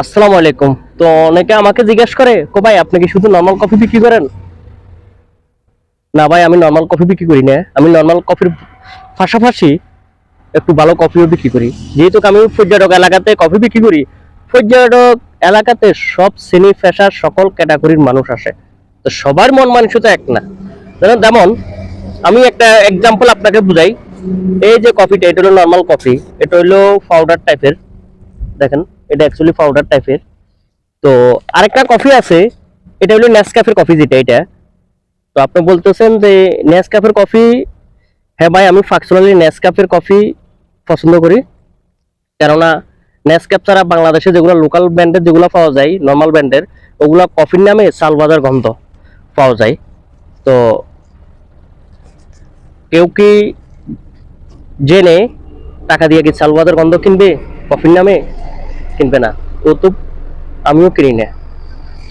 আসসালামু আলাইকুম। তো অনেকে আমাকে জিজ্ঞেস করে, কো ভাই, আপনি কি শুধু নর্মাল কফি বিক্রি করেন? না ভাই, আমি নর্মাল কফি বিক্রি করি না। আমি নর্মাল কফির পাশাপাশি একটু ভালো কফিও বিক্রি করি। যেহেতু আমি পর্যটক এলাকাতে কফি বিক্রি করি, পর্যটক এলাকাতে সব শ্রেণি পেশার সকল ক্যাটাগরির মানুষ আসে। তো সবার মন মানসিকতা এক না। যেমন আমি একটা এক্সাম্পল আপনাকে বুঝাই। এই যে কফিটা এটা হলো নর্মাল কফি এটা হলো পাউডার টাইপের দেখেন। এটা অ্যাকচুয়ালি পাউডার টাইপের তো আরেকটা কফি আছে, এটা হলো নেসক্যাফের কফি যেটা, এটা। তো আপনি বলতেছেন যে নেসক্যাফের কফি হ্যাঁ ভাই, আমি ফাংশনালি নেসক্যাফের কফি পছন্দ করি। কেননা নেসক্যাপ ছাড়া বাংলাদেশে যেগুলো লোকাল ব্র্যান্ডের যেগুলো পাওয়া যায় নর্মাল ব্র্যান্ডের ওগুলো কফির নামে সালবাজার গন্ধ পাওয়া যায়। তো কেউ কি জেনে টাকা দিয়ে কি সালবাজার গন্ধ কিনবে কফির নামে? কিনবে না। ও তো আমিও কিনি না।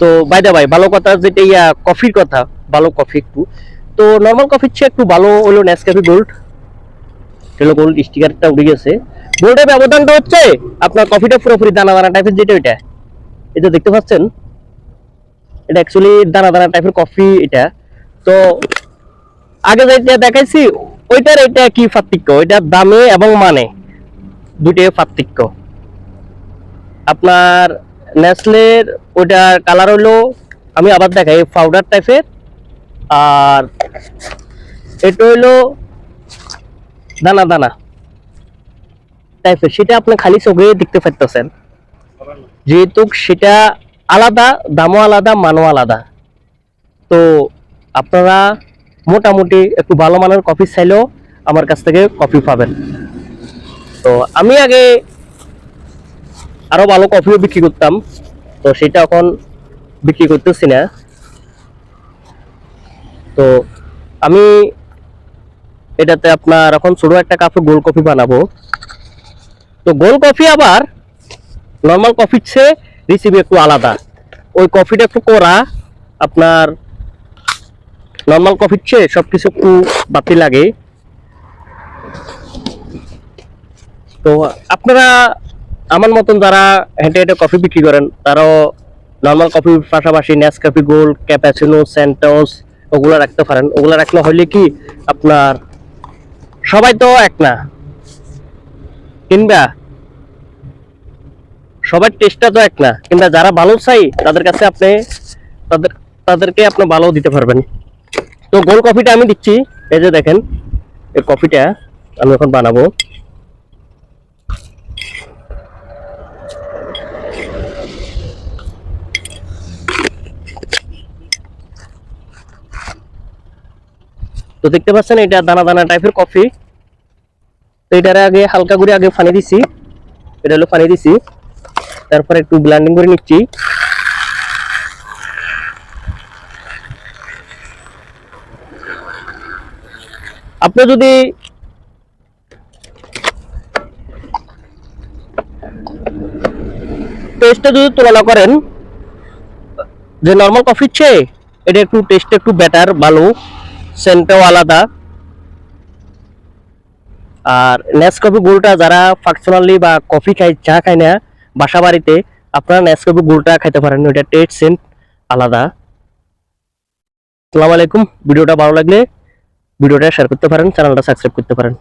তো বাইদা ভাই ভালো কথা যেটা ইয়া কফির কথা, ভালো কফি একটু। তো নর্মাল কফির চেয়ে একটু ভালো হলো নেসক্যাফে গোল্ড হলো গোল্ড স্টিকারটা উঠে গেছে। গোল্ডের ব্যবধানটা হচ্ছে, আপনার কফিটা পুরোপুরি দানা দানা টাইপের যেটা ওইটা। এটা দেখতে পাচ্ছেন? এটা অ্যাকচুয়ালি দানা দানা টাইপের কফি এটা। তো, আগে যেটা দেখাইছি, ওইটার এটা কি পার্থক্য? ওইটার দামে এবং মানে। দুটোই পার্থক্য। আপনার নেসলের ওইটার কালার হলো, আমি আবার দেখাই পাউডার টাইপের আর এটা হইল দানা দানা টাইপের সেটা আপনি খালি চোখে দেখতে পাইতেছেন যেহেতু সেটা আলাদা, দামও আলাদা, মানও আলাদা। তো আপনারা মোটামুটি একটু ভালো মানের কফি চাইলেও আমার কাছ থেকে কফি পাবেন। তো আমি আগে আরও ভালো কফিও বিক্রি করতাম। তো সেটা এখন বিক্রি করতেছি না। তো আমি এটাতে আপনার এখন ছোট একটা কাপে গোল কফি বানাবো। তো গোল কফি আবার নর্মাল কফির চেয়ে রিসিপি একটু আলাদা। ওই কফিটা একটু করা, আপনার নর্মাল কফির চেয়ে সব কিছু একটু বাতি লাগে। তো আপনারা আমার মতন যারা হেঁটে হেঁটে কফি বিক্রি করেন, তারাও নর্মাল কফির পাশাপাশি নেসক্যাফি গোল্ড ক্যাপাচিনো সেন্টোস ওগুলো রাখতে পারেন। ওগুলো রাখলে হলে কি আপনার সবাই তো এক না। কিনবা সবার টেস্টটা তো এক না। কিংবা যারা ভালো চাই, তাদের কাছে আপনি তাদের, তাদেরকে আপনি ভালো দিতে পারবেন। তো গোল কফিটা আমি দিচ্ছি। এই যে দেখেন, এই কফিটা আমি এখন বানাবো। তো দেখতে পাচ্ছেন এটা দানা দানা টাইপের কফি তো এটার আগে হালকা করে আগে পানি দিছি। এটা হলো পানি দিছি। তারপর একটু ব্লেন্ডিং করে নিচ্ছি। আপনি যদি টেস্টটা যদি তুলনা করেন, যে নর্মাল কফির চেয়ে এটা একটু টেস্ট একটু বেটার ভালো। সেন্টটাও আলাদা। আর নেসকফি গোলটা যারা ফাংশনালি বা কফি খায়, চা খায় না বাসা বাড়িতে আপনারা নেসকফি গোলটা খাইতে পারেন। ওইটা টেস্ট সেন্ট আলাদা। আসসালামু আলাইকুম। ভিডিওটা ভালো লাগলে ভিডিওটা শেয়ার করতে পারেন চ্যানেলটা সাবস্ক্রাইব করতে পারেন।